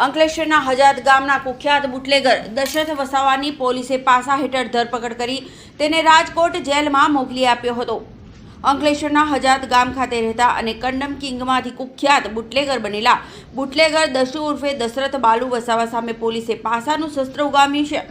અંકલેશ્વરના હજાત ગામના કુખ્યાત બુટલેગર દશરથ વસાવાની પોલીસે પાસા હેઠળ ધરપકડ કરી તેને રાજકોટ જેલમાં મોકલી આપ્યો હતો. અંકલેશ્વરના હજાત ગામ ખાતે રહેતા અને કંડમ કિંગમાંથી કુખ્યાત બુટલેગર બનેલા બુટલેગર દશુ ઉર્ફે દશરથ બાલુ વસાવા સામે પોલીસે પાસાનું શસ્ત્ર ઉગામ્યું છે.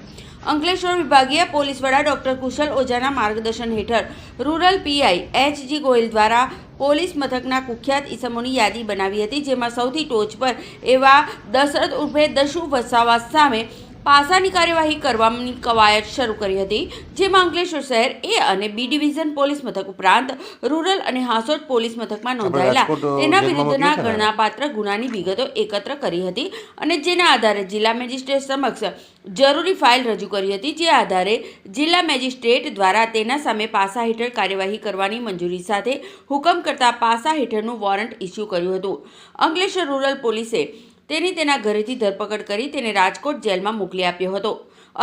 અંકલેશ્વર વિભાગીય પોલીસ વડા ડોક્ટર કુશલ ઓઝાના માર્ગદર્શન હેઠળ rural PI H G Goyal દ્વારા પોલીસ મથકના કુખ્યાત ઈસમોની યાદી બનાવી હતી, જેમાં સૌથી ટોચ પર એવા દશરથ ઉર્ફે દશુ વસાવા સામે પાસાની કાર્યવાહી કરવાની કવાયત શરૂ કરી હતી જેમાં અંકલેશ્વર શહેર એ અને બી ડિવિઝન પોલીસ મથક ઉપરાંત રૂરલ અને હાંસોદ પોલીસ મથકમાં નોંધાયેલા તેના વિરુદ્ધના? ગણનાપાત્ર ગુનાની વિગતો એકત્ર કરી હતી અને જેના આધારે જિલ્લા મેજિસ્ટ્રેટ સમક્ષ જરૂરી ફાઇલ રજૂ કરી હતી જે આધારે જિલ્લા મેજિસ્ટ્રેટ દ્વારા તેના સામે પાસા હેઠળ કાર્યવાહી કરવાની મંજૂરી સાથે હુકમ કરતા પાસા હેઠળનું વોરંટ ઇસ્યુ કર્યું હતું અંકલેશ્વર રૂરલ પોલીસે તેની તેના ઘરેથી ધરપકડ કરી તેને રાજકોટ જેલમાં મોકલી આપ્યો હતો.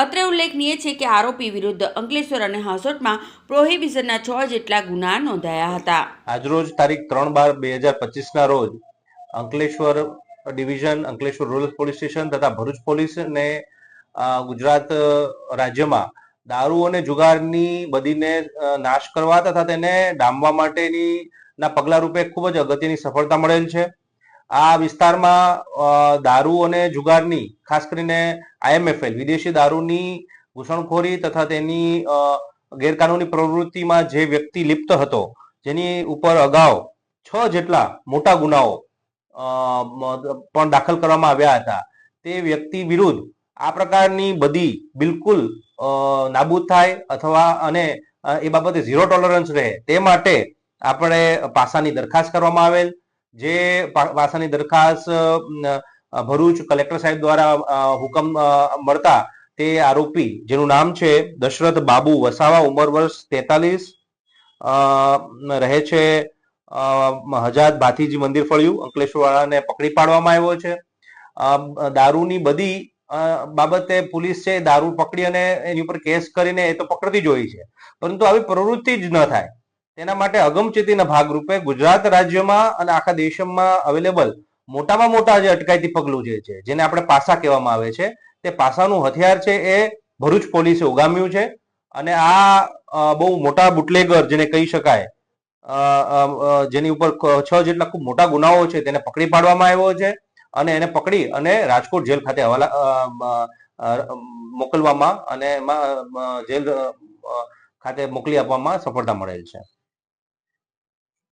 અત્રે ઉલ્લેખનીય છે કે આરોપી વિરુદ્ધ અંકલેશ્વર અને હાંસોટમાં પ્રોહિબિશનના છ જેટલા ગુના નોંધાયા હતા. આજરોજ તારીખ ત્રણ બાર બે હજાર પચીસના રોજ Ankleshwar division, Ankleshwar rural police station તથા ભરૂચ પોલીસને ગુજરાત રાજ્યમાં દારૂ અને જુગારની બદીને નાશ કરવા તથા તેને ડામવા માટેની ના પગલા રૂપે ખૂબ જ અગત્યની સફળતા મળેલ છે. આ વિસ્તારમાં દારૂ અને જુગારની, ખાસ કરીને આઈએમએફએલ વિદેશી દારૂની ઘૂસણખોરી તથા તેની ગેરકાનૂની પ્રવૃત્તિમાં જે વ્યક્તિ લિપ્ત હતો, જેની ઉપર અગાઉ છ જેટલા મોટા ગુનાઓ પણ દાખલ કરવામાં આવ્યા હતા, તે વ્યક્તિ વિરુદ્ધ આ પ્રકારની બધી બિલકુલ નાબૂદ થાય અથવા અને એ બાબતે ઝીરો ટોલરન્સ રહે તે માટે આપણે પાસાની દરખાસ્ત કરવામાં આવેલ. જે પાસાની દરખાસ્ત ભરૂચ કલેક્ટર સાહેબ દ્વારા હુકમ મળતા તે આરોપી, જેનું નામ છે દશરથ બાબુ વસાવા, ઉંમર વર્ષ તેતાલીસ રહે છે હજાદ ભાથીજી મંદિર ફળ્યું, અંકલેશ્વરવાળાને પકડી પાડવામાં આવ્યો છે. દારૂની બધી બાબતે પોલીસ છે દારૂ પકડી અને એની ઉપર કેસ કરીને એ તો પકડતી જ હોય છે. પરંતુ આવી પ્રવૃત્તિ જ ન થાય. તેના માટે અગમચેતીના ભાગરૂપે ગુજરાત રાજ્યમાં અને આખા દેશમાં અવેલેબલ મોટામાં મોટા જે અટકાયતી પગલું જે છે, જેને આપણે પાસા કહેવામાં આવે છે, તે પાસાનું હથિયાર છે એ ભરૂચ પોલીસે ઉગામ્યું છે અને આ બહુ મોટા બુટલેગર જેને કહી શકાય જેની ઉપર છ જેટલા ખૂબ મોટા ગુનાઓ છે તેને પકડી પાડવામાં આવ્યો છે અને એને પકડી અને રાજકોટ જેલ ખાતે હવાલા મોકલવામાં અને એમાં જેલ ખાતે મોકલી આપવામાં સફળતા મળેલ છે.